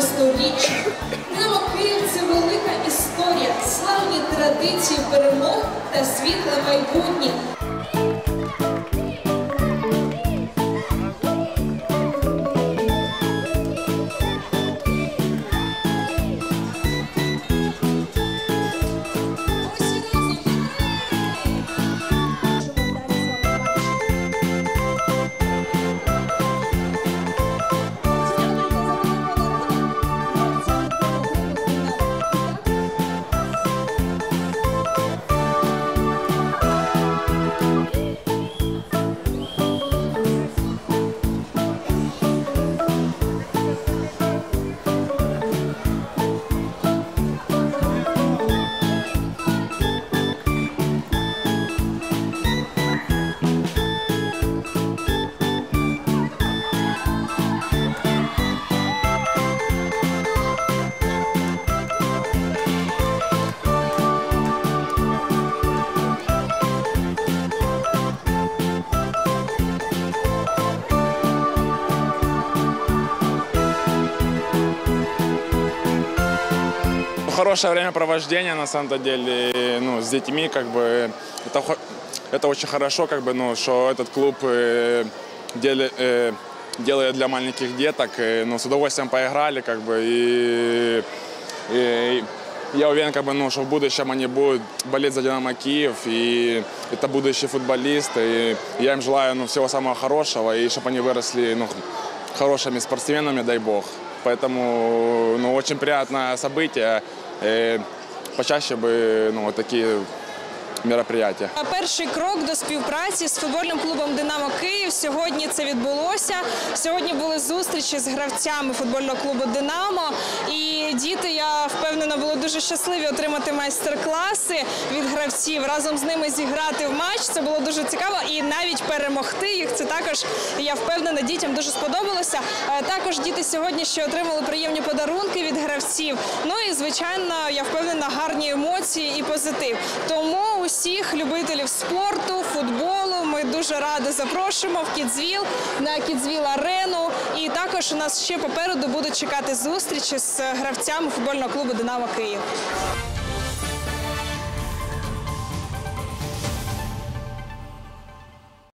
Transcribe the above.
сторіччя. Динамо Київ це велика історія, славні традиції перемог та світле майбутнє. Хорошее времяпровождение на самом-то деле, ну, с детьми, как бы, это, это очень хорошо, как бы, ну, что этот клуб э, деле- э, делает для маленьких деток, э, ну, с удовольствием поиграли, как бы, и, и я уверен, как бы, ну, что в будущем они будут болеть за Динамо Киев, и это будущие футболисты, и я им желаю, ну, всего самого хорошего, и чтобы они выросли, ну, хорошими спортсменами, дай бог. Поэтому ну, очень приятное событие. Э, почаще би ну, такі мероприятия. Перший крок до співпраці з футбольним клубом Динамо Київ. Сьогодні це відбулося. Сьогодні були зустрічі з гравцями футбольного клубу Динамо. І діти, я впевнена, були дуже щасливі отримати майстер-класи від гравців, разом з ними зіграти в матч. Це було дуже цікаво і навіть перемогти їх. Це також я впевнена, дітям дуже сподобалося. Е, Також діти сьогодні ще отримали приємні подарунки від гравців. Ну і звичайно, я впевнена, гарні емоції і позитив. Тому усіх любителів спорту, раді запрошуємо в Кідзвіл на Кідзвіл арену. І також у нас ще попереду будуть чекати зустрічі з гравцями футбольного клубу Динамо Київ.